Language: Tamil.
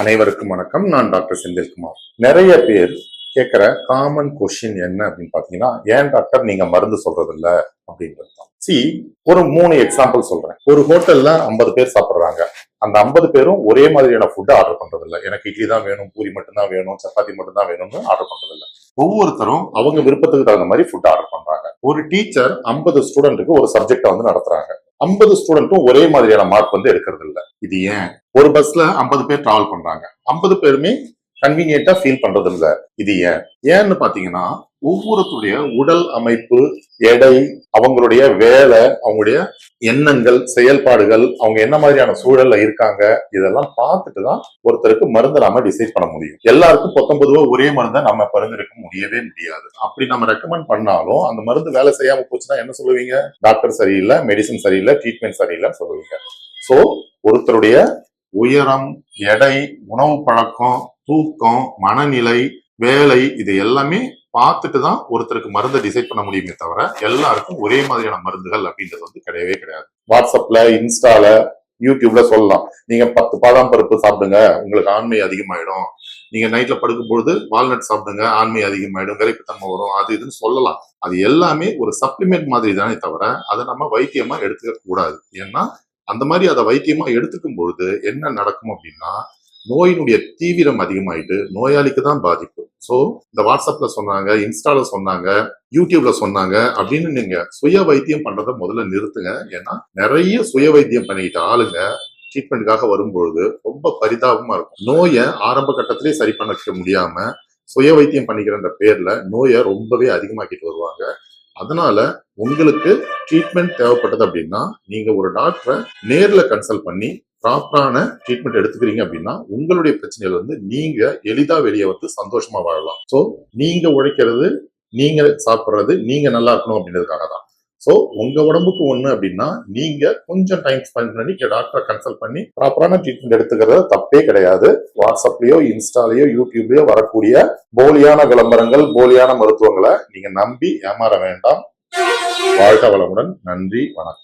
அனைவருக்கும் வணக்கம். நான் டாக்டர் செந்தில்குமார். நிறைய பேர் கேட்குற காமன் கொஷின் என்ன அப்படின்னு பார்த்தீங்கன்னா ஏன் டாக்டர் நீங்க மருந்து சொல்றது இல்ல அப்படின்றது தான். சி ஒரு மூணு எக்ஸாம்பிள் சொல்றேன். ஒரு ஹோட்டல்ல ஐம்பது பேர் சாப்பிட்றாங்க. அந்த ஐம்பது பேரும் ஒரே மாதிரியான ஃபுட் ஆர்டர் பண்றது எனக்கு இட்லி தான் வேணும் பூரி மட்டும்தான் வேணும் சப்பாத்தி மட்டும்தான் வேணும்னு ஆர்டர் பண்றது ஒவ்வொருத்தரும் அவங்க விருப்பத்துக்கு தகுந்த மாதிரி ஃபுட் ஆர்டர் பண்றாங்க. ஒரு டீச்சர் ஐம்பது ஸ்டூடெண்ட்டுக்கு ஒரு சப்ஜெக்டை வந்து நடத்துறாங்க. ஐம்பது ஸ்டூடெண்ட்டும் ஒரே மாதிரியான மார்க் வந்து எடுக்கிறது இல்ல இது ஏன்? ஒரு பஸ்ல ஐம்பது பேர் டிராவல் பண்றாங்க. ஐம்பது பேருமே கன்வீனியன்ட்டா ஃபீல் பண்றது இல்ல இது ஏன்? ஏன்னு பாத்தீங்கன்னா ஒவ்வொருத்தருடைய உடல் அமைப்பு எடை அவங்களுடைய வேலை அவங்களுடைய எண்ணங்கள் செயல்பாடுகள் அவங்க என்ன மாதிரியான சூழல்ல இருக்காங்க இதெல்லாம் பார்த்துட்டு தான் ஒருத்தருக்கு மருந்து நாம டிசைட் பண்ண முடியும். எல்லாருக்கும் பொத்தொன்பதுவா ஒரே மருந்தை நம்ம பரிந்துரைக்க முடியவே முடியாது. அப்படி நம்ம ரெக்கமெண்ட் பண்ணாலும் அந்த மருந்து வேலை செய்யாம போச்சுன்னா என்ன சொல்லுவீங்க? டாக்டர் சரியில்லை மெடிசன் சரியில்லை ட்ரீட்மெண்ட் சரியில்லைன்னு சொல்லுவீங்க. ஸோ ஒருத்தருடைய உயரம் எடை உணவு பழக்கம் தூக்கம் மனநிலை வேலை இது எல்லாமே பார்த்துட்டு தான் ஒருத்தருக்கு மருந்தை டிசைட் பண்ண முடியுமே தவிர எல்லாருக்கும் ஒரே மாதிரியான மருந்துகள் அப்படின்றது வந்து கிடையவே கிடையாது. வாட்ஸ்அப்ல இன்ஸ்டால யூடியூப்ல சொல்லலாம். நீங்க பத்து பாதாம் பருப்பு சாப்பிடுங்க உங்களுக்கு ஆண்மை அதிகமாயிடும். நீங்க நைட்ல படுக்கும் பொழுது வால்நட் சாப்பிடுங்க ஆண்மை அதிகமாயிடும் விரைப்புத்தன்மை வரும் அது இதுன்னு சொல்லலாம். அது எல்லாமே ஒரு சப்ளிமெண்ட் மாதிரி தானே தவிர அதை நம்ம வைத்தியமா எடுத்துக்க கூடாது ஏன்னா அந்த மாதிரி அதை வைத்தியமா எடுத்துக்கும் பொழுது என்ன நடக்கும் அப்படின்னா நோயினுடைய தீவிரம் அதிகமாயிட்டு நோயாளிக்கு தான் பாதிப்பு. ஸோ இந்த வாட்ஸ்அப்ல சொன்னாங்க இன்ஸ்டால சொன்னாங்க யூடியூப்ல சொன்னாங்க அப்படின்னு நீங்க சுய வைத்தியம் பண்றதை முதல்ல நிறுத்துங்க. ஏன்னா நிறைய சுய வைத்தியம் பண்ணிக்கிட்ட ஆளுங்க ட்ரீட்மெண்ட்டுக்காக வரும்பொழுது ரொம்ப பரிதாபமா இருக்கும். நோயை ஆரம்ப கட்டத்திலே சரி பண்ணிக்க முடியாம சுய வைத்தியம் பண்ணிக்கிறன்ற பேர்ல நோயை ரொம்பவே அதிகமாக்கிட்டு வருவாங்க. அதனால உங்களுக்கு ட்ரீட்மெண்ட் தேவைப்பட்டது அப்படின்னா நீங்க ஒரு டாக்டரை நேர்ல கன்சல்ட் பண்ணி ப்ராப்பரான ட்ரீட்மெண்ட் எடுத்துக்கிறீங்க அப்படின்னா உங்களுடைய பிரச்சனையில வந்து நீங்க எளிதா வெளியே வந்து சந்தோஷமா வாழலாம். ஸோ நீங்க உழைக்கிறது நீங்க சாப்பிட்றது நீங்க நல்லா இருக்கணும் அப்படின்றதுக்காக தான் ஸோ உங்க உடம்புக்கு ஒண்ணு அப்படின்னா நீங்க கொஞ்சம் டைம் ஸ்பெண்ட் பண்ணி டாக்டரை கன்சல்ட் பண்ணி ப்ராப்பரான ட்ரீட்மெண்ட் எடுத்துக்கிறது தப்பே கிடையாது. வாட்ஸ்அப்லயோ இன்ஸ்டாலயோ யூடியூப்லயோ வரக்கூடிய போலியான விளம்பரங்கள் போலியான மருத்துவங்களை நீங்க நம்பி ஏமாற வேண்டாம். வாழ்க வளமுடன். நன்றி வணக்கம்.